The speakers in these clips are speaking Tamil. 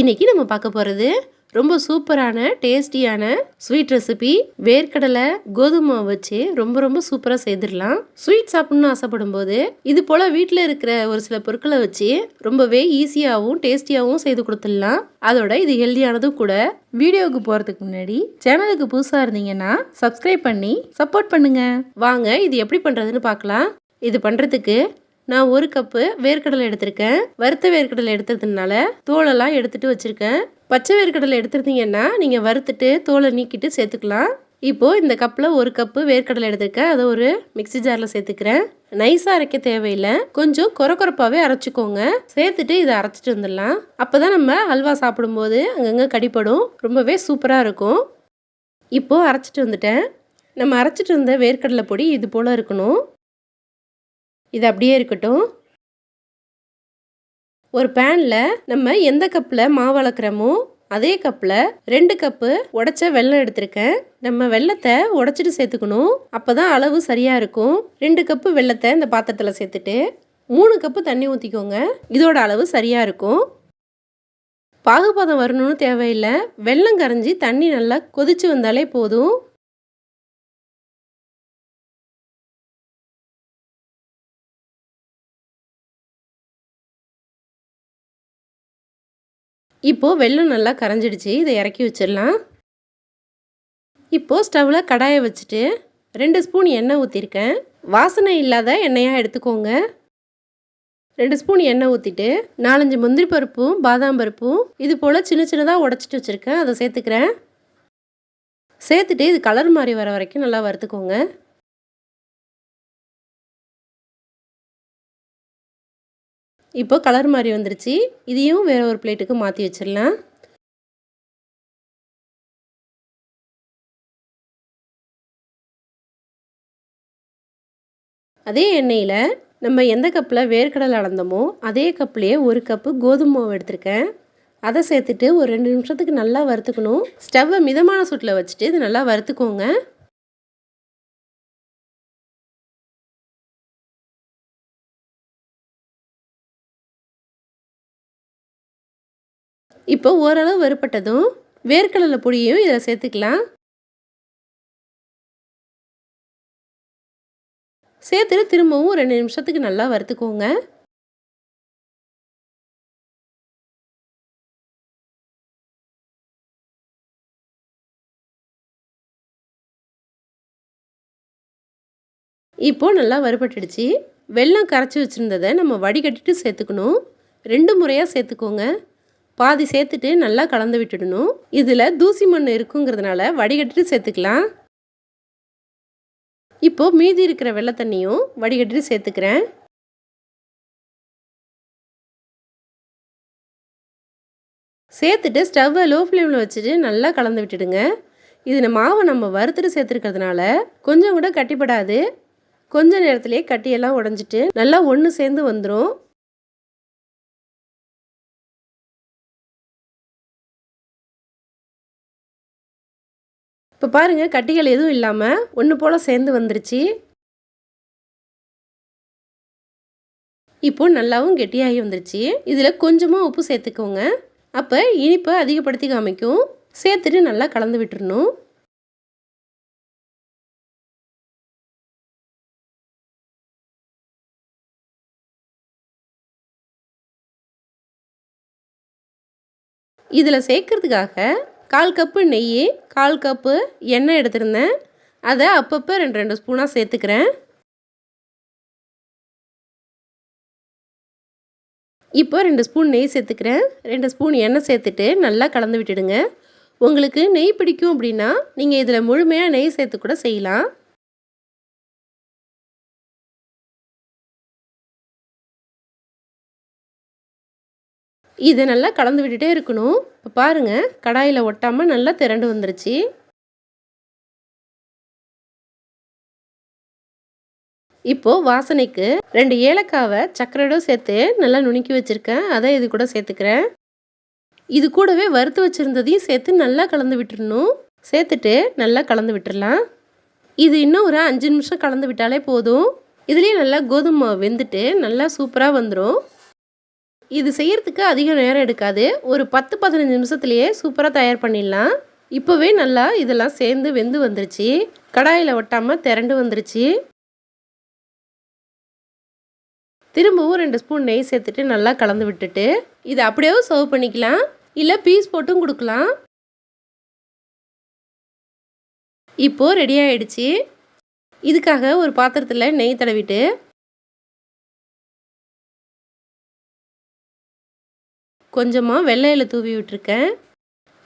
இன்னைக்கு நம்ம பார்க்க போகிறது ரொம்ப சூப்பரான டேஸ்டியான ஸ்வீட் ரெசிபி. வேர்க்கடலை கோதுமை மாவு வச்சு ரொம்ப ரொம்ப சூப்பராக செய்திடலாம். ஸ்வீட் சாப்பிட்ணும்னு ஆசைப்படும் போது இது போல் வீட்டில் இருக்கிற ஒரு சில பொருட்களை வச்சு ரொம்பவே ஈஸியாகவும் டேஸ்டியாகவும் செய்து கொடுத்துடலாம். அதோட இது ஹெல்தியானதும் கூட. வீடியோவுக்கு போகிறதுக்கு முன்னாடி சேனலுக்கு புதுசாக இருந்தீங்கன்னா சப்ஸ்கிரைப் பண்ணி சப்போர்ட் பண்ணுங்கள் வாங்க இது எப்படி பண்ணுறதுன்னு பார்க்கலாம். இது பண்ணுறதுக்கு நான் ஒரு கப்பு வேர்க்கடலை எடுத்திருக்கேன். வறுத்த வேர்க்கடலை எடுத்ததுனால தோலெல்லாம் எடுத்துட்டு வச்சுருக்கேன். பச்சை வேர்க்கடலை எடுத்துருந்தீங்கன்னா நீங்கள் வறுத்துட்டு தோலை நீக்கிட்டு சேர்த்துக்கலாம். இப்போது இந்த கப்பில் ஒரு கப்பு வேர்க்கடலை எடுத்திருக்கேன். அதை ஒரு மிக்ஸி ஜாரில் சேர்த்துக்கிறேன். நைஸாக அரைக்க தேவையில்லை. கொஞ்சம் கொர கொரப்பாகவே அரைச்சிக்கோங்க. சேர்த்துட்டு இதை அரைச்சிட்டு வந்துடலாம். அப்போ தான் நம்ம அல்வா சாப்பிடும்போது அங்கங்கே கடிப்படும். ரொம்பவே சூப்பராக இருக்கும். இப்போது அரைச்சிட்டு வந்துட்டேன். நம்ம அரைச்சிட்டு வந்த வேர்க்கடலை பொடி இது போல் இருக்கணும். இது அப்படியே இருக்கட்டும். ஒரு பேனில் நம்ம எந்த கப்பில் மாவு அளக்குறோமோ அதே கப்பில் ரெண்டு கப்பு உடச்ச வெல்லம் எடுத்திருக்கேன். நம்ம வெள்ளத்தை உடச்சிட்டு சேர்த்துக்கணும். அப்போ தான் அளவு சரியாக இருக்கும். ரெண்டு கப்பு வெள்ளத்தை இந்த பாத்திரத்தில் சேர்த்துட்டு மூணு கப்பு தண்ணி ஊற்றிக்கோங்க இதோட அளவு சரியாக இருக்கும். பாகுபாதம் வரணும்னு தேவையில்லை. வெல்லம் கரைஞ்சி தண்ணி நல்லா கொதிச்சு வந்தாலே போதும். இப்போது வெள்ளம் நல்லா கரைஞ்சிடுச்சு. இதை இறக்கி வச்சிடலாம். இப்போது ஸ்டவ்வில் கடாயை வச்சுட்டு ரெண்டு ஸ்பூன் எண்ணெய் ஊற்றிருக்கேன் வாசனை இல்லாத எண்ணெயாக எடுத்துக்கோங்க. ரெண்டு ஸ்பூன் எண்ணெய் ஊற்றிட்டு நாலஞ்சு முந்திரி பருப்பும் பாதாம் பருப்பும் இது போல் சின்ன சின்னதாக உடச்சிட்டு வச்சுருக்கேன். அதை சேர்த்துக்கிறேன். சேர்த்துட்டு இது கலர் மாதிரி வர வரைக்கும் நல்லா வறுத்துக்கோங்க. இப்போ கலர் மாதிரி வந்துருச்சு. இதையும் வேறு ஒரு பிளேட்டுக்கு மாற்றி வச்சிடலாம். அதே எண்ணெயில் நம்ம எந்த கப்பில் வேர்க்கடலை அளந்தோமோ அதே கப்லேயே ஒரு கப்பு கோதுமை மாவு எடுத்திருக்கேன். அதை சேர்த்துட்டு ஒரு ரெண்டு நிமிஷத்துக்கு நல்லா வறுத்துக்கணும். ஸ்டவ்வை மிதமான சூட்டில் வச்சுட்டு இது நல்லா வறுத்துக்கோங்க. இப்போ ஓரளவு வறுப்பட்டதும் வேர்க்கடலை பொடியையும் இதில் சேர்த்துக்கலாம். சேர்த்துட்டு திரும்பவும் ரெண்டு நிமிஷத்துக்கு நல்லா வறுத்துக்கோங்க. இப்போது நல்லா வறுபட்டுடுச்சு. வெள்ளம் கரைச்சி வச்சுருந்ததை நம்ம வடிகட்டிட்டு சேர்த்துக்கணும். ரெண்டு முறையாக சேர்த்துக்கோங்க. பாதி சேர்த்துட்டு நல்லா கலந்து விட்டுடணும். இதில் தூசி மண் இருக்குங்கிறதுனால வடிகட்டிட்டு சேர்த்துக்கலாம். இப்போது மீதி இருக்கிற வெள்ளை தண்ணியும் வடிகட்டிட்டு சேர்த்துக்கிறேன். சேர்த்துட்டு ஸ்டவ்வை லோ ஃப்ளேமில் வச்சுட்டு நல்லா கலந்து விட்டுடுங்க. இதில் மாவை நம்ம வறுத்துட்டு சேர்த்துருக்கிறதுனால கொஞ்சம் கூட கட்டிப்படாது. கொஞ்ச நேரத்துலேயே கட்டியெல்லாம் உடஞ்சிட்டு நல்லா ஒன்று சேர்ந்து வந்துடும் இப்போ பாருங்கள் கட்டிகள் எதுவும் இல்லாமல் ஒன்று போல் சேர்ந்து வந்துருச்சு. இப்போ நல்லாவும் கெட்டியாகி வந்துருச்சு. இதில் கொஞ்சமாக உப்பு சேர்த்துக்கோங்க. அப்போ இனிப்பை அதிகப்படுத்தி காமிக்கும். சேர்த்துட்டு நல்லா கலந்து விட்டுறணும். இதில் சேர்க்கறதுக்காக கால் கப்பு நெய் கால் கப்பு எண்ணெய் எடுத்திருந்தேன். அதை அப்பப்போ ரெண்டு ரெண்டு ஸ்பூனாக சேர்த்துக்கிறேன். இப்போ ரெண்டு ஸ்பூன் நெய் சேர்த்துக்கிறேன். ரெண்டு ஸ்பூன் எண்ணெய் சேர்த்துட்டு நல்லா கலந்து விட்டுடுங்க. உங்களுக்கு நெய் பிடிக்கும் அப்படின்னா நீங்கள் இதில் முழுமையாக நெய் சேர்த்து கூட செய்யலாம். இதை நல்லா கலந்து விட்டுட்டே இருக்கணும். இப்போ பாருங்கள் கடாயில் ஒட்டாமல் நல்லா திரண்டு வந்துருச்சு. இப்போது வாசனைக்கு ரெண்டு ஏலக்காவை சர்க்கரையோட சேர்த்து நல்லா நுணுக்கி வச்சுருக்கேன். அதை இது கூட சேர்த்துக்கிறேன். இது கூடவே வறுத்து வச்சுருந்ததையும் சேர்த்து நல்லா கலந்து விட்டுறணும். சேர்த்துட்டு நல்லா கலந்து விட்டுடலாம் இது இன்னும் ஒரு அஞ்சு நிமிஷம் கலந்து விட்டாலே போதும். இதுலேயும் நல்லா கோதுமை மாவு வெந்துட்டு நல்லா சூப்பராக வந்துடும் இது செய்கிறதுக்கு அதிக நேரம் எடுக்காது. ஒரு பத்து பதினஞ்சு நிமிஷத்துலேயே சூப்பராக தயார் பண்ணிடலாம். இப்போவே நல்லா இதெல்லாம் சேர்ந்து வெந்து வந்துருச்சு. கடாயில் ஒட்டாமல் திரண்டு வந்துருச்சு. திரும்பவும் ரெண்டு ஸ்பூன் நெய் சேர்த்துட்டு நல்லா கலந்து விட்டுட்டு இதை அப்படியே சர்வ் பண்ணிக்கலாம். இல்லை பீஸ் போட்டும் கொடுக்கலாம். இப்போது ரெடி ஆகிடுச்சி இதுக்காக ஒரு பாத்திரத்தில் நெய் தடவிட்டு கொஞ்சமாக வெள்ளையில் தூவி விட்டுருக்கேன்.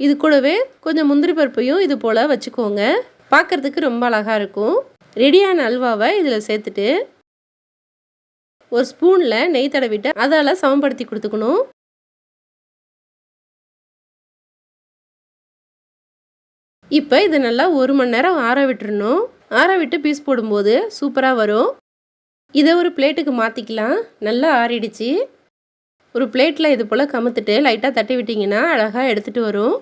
இது கூடவே கொஞ்சம் முந்திரி பருப்பையும் இது போல் வச்சுக்கோங்க. பார்க்குறதுக்கு ரொம்ப அழகாக இருக்கும். ரெடியான அல்வாவை இதில் சேர்த்துட்டு ஒரு ஸ்பூனில் நெய் தடவிட்டு அதால் சமப்படுத்தி கொடுத்துக்கணும். இப்போ இதை நல்லா ஒரு மணி நேரம் ஆற விட்டுருணும் ஆற விட்டு பீஸ் போடும்போது சூப்பராக வரும். இதை ஒரு பிளேட்டுக்கு மாற்றிக்கலாம் நல்லா ஆறிடுச்சு. ஒரு பிளேட்டில் இது போல் கமுத்துட்டு லைட்டாக தட்டி விட்டிங்கன்னா அழகாக எடுத்துகிட்டு வரும்.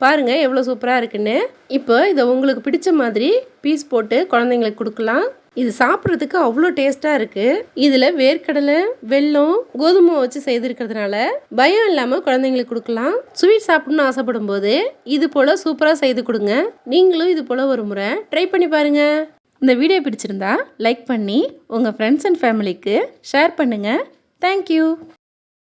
பாருங்கள் எவ்வளோ சூப்பராக இருக்குன்னு. இப்போ இதை உங்களுக்கு பிடிச்ச மாதிரி பீஸ் போட்டு குழந்தைங்களுக்கு கொடுக்கலாம். இது சாப்பிட்றதுக்கு அவ்வளோ டேஸ்ட்டாக இருக்குது இதில் வேர்க்கடலை வெல்லம் கோதுமை வச்சு செய்திருக்கிறதுனால பயம் இல்லாமல் குழந்தைங்களுக்கு கொடுக்கலாம். ஸ்வீட் சாப்பிட்ணுன்னு ஆசைப்படும் போது இது போல் சூப்பராக செய்து கொடுங்க. நீங்களும் இது போல் ஒரு முறை ட்ரை பண்ணி பாருங்கள் இந்த வீடியோ பிடிச்சிருந்தா லைக் பண்ணி உங்கள் ஃப்ரெண்ட்ஸ் அண்ட் ஃபேமிலிக்கு ஷேர் பண்ணுங்கள் தேங்க்யூ